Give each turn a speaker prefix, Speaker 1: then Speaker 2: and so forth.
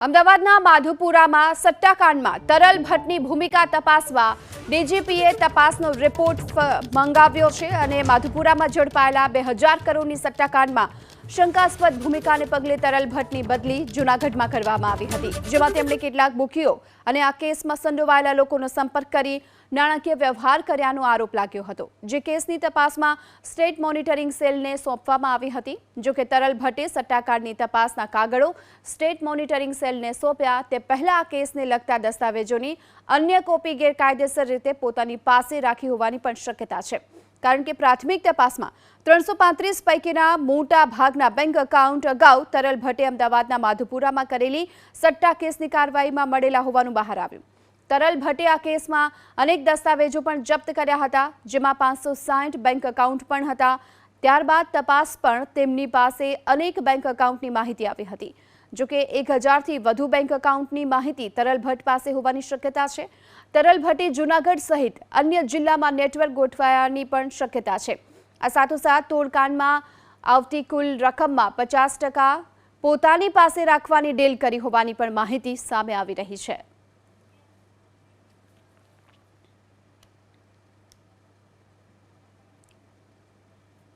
Speaker 1: અમદાવાદના માધુપુરામાં સટ્ટાકાંડમાં તરલ ભટ્ટની ભૂમિકા તપાસવા ડીજીપીએ તપાસનો રિપોર્ટ મંગાવ્યો છે અને માધુપુરામાં ઝડપાયેલા બે હજાર કરોડની સટ્ટાકાંડમાં શંકાસ્પદ ભૂમિકાને પગલે તરલ ભટ્ટની બદલી જૂનાગઢમાં કરવામાં આવી હતી, જેમાં તેમણે કેટલાક બુકીઓ અને આ કેસમાં સંડોવાયેલા લોકોનો સંપર્ક કરી નાણાકીય વ્યવહાર કર્યાનો આરોપ લાગ્યો હતો. જે કેસની તપાસમાં સ્ટેટ મોનિટરિંગ સેલને સોંપવામાં આવી હતી જોકે તરલ ભટ્ટે સટ્ટાકારની તપાસના કાગળો સ્ટેટ મોનિટરિંગ સેલને સોંપ્યા, તે પહેલા આ કેસને લગતા દસ્તાવેજોની અન્ય કોપી ગેરકાયદેસર રીતે પોતાની પાસે રાખી હોવાની પણ શક્યતા છે. કારણ કે પ્રાથમિક તપાસમાં ત્રણસો પાંત્રીસ પૈકીના મોટા ભાગના બેંક એકાઉન્ટ અગાઉ તરલ ભટ્ટે અમદાવાદના માધુપુરામાં કરેલી સટ્ટા કેસની કાર્યવાહીમાં મળેલા હોવાનું બહાર આવ્યું. તરલ ભટ્ટે આ કેસમાં અનેક દસ્તાવેજો પણ જપ્ત કર્યા હતા, જેમાં પાંચસો સાઠ બેંક એકાઉન્ટ પણ હતા. ત્યારબાદ તપાસ પણ તેમની પાસે અનેક બેંક એકાઉન્ટની માહિતી આવી હતી. જો કે એક હજારથી વધુ બેંક એકાઉન્ટની માહિતી તરલ ભટ્ટ પાસે હોવાની શક્યતા છે. તરલ ભટ્ટે જૂનાગઢ સહિત અન્ય જિલ્લામાં નેટવર્ક ગોઠવાયાની પણ શક્યતા છે. આ સાથોસાથ તોડકાંડમાં આવતી કુલ રકમમાં પચાસ ટકા પોતાની પાસે રાખવાની ડેલ કરી હોવાની પણ માહિતી સામે આવી રહી છે.